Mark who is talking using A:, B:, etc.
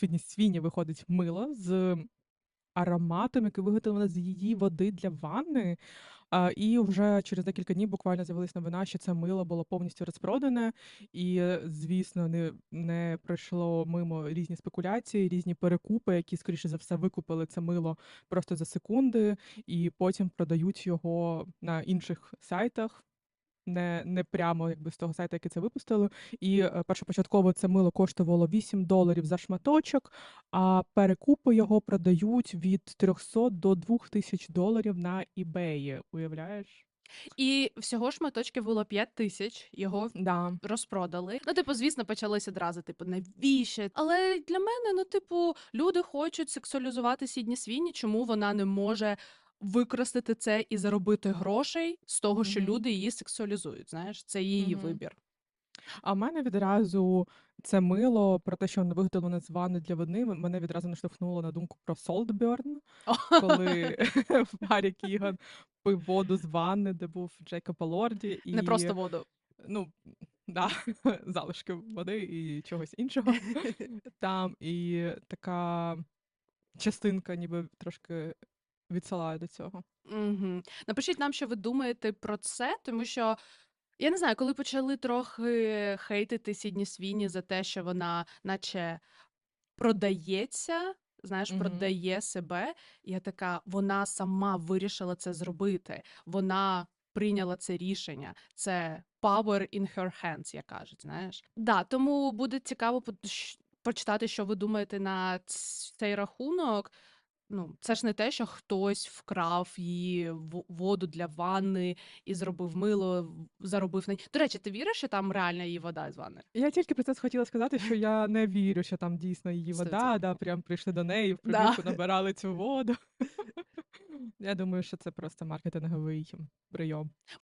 A: Сьогодні свіні виходить мило з ароматом, який виготовлено з її води для ванни. А, і вже через декілька днів буквально з'явилась новина, що це мило було повністю розпродане, і, е, звісно, не не пройшло мимо різні спекуляції, різні перекупи, які, скоріше за все, викупили це мило просто за секунди, і потім продають його на інших сайтах не не прямо якби з того сайту, який це випустили. І е, першопочатково це мило коштувало 8 доларів за шматочок, а перекупи його продають від 300 до 2000 доларів на eBay. Уявляєш?
B: І всього шматочків було 5 тисяч, його
A: Да.
B: розпродали. Ну, типу, звісно, почалися одразу, типу, навіщо? Але для мене, ну, типу, люди хочуть сексуалізувати Сідні Свіні, чому вона не може використати це і заробити грошей з того, що люди її сексуалізують. Знаєш, це її вибір.
A: А в мене відразу це мило про те, що воно виготовлене з ванни для води, мене відразу наштовхнуло на думку про Saltburn, коли Гаррі Кіган пив воду з ванни, де був Джейкоб Алорді, і
B: Не просто воду.
A: ну да, залишки води і чогось іншого там, і така частинка, ніби трошки відсилає до цього.
B: Угу. Напишіть нам, що ви думаєте про це, тому що я не знаю, коли почали трохи хейтити Сідні Свіні за те, що вона, наче, продається, знаєш,
A: Мгм.
B: продає себе. Я така, вона сама вирішила це зробити. Вона прийняла це рішення. Це power in her hands, як кажуть, знаєш. Да, тому буде цікаво по- почитати, що ви думаєте на цей рахунок. Ну, це ж не те, що хтось вкрав її в- воду для ванни і зробив мило, заробив на ній. До речі, ти віриш, що там реальна її вода з ванни?
A: Я тільки про це хотіла сказати, що я не вірю, що там дійсно її
B: Сто
A: вода,
B: відсотків.
A: да, прям прийшли до неї, в
B: Да.
A: прибірку набирали цю воду. Я думаю, що це просто маркетинговий прийом.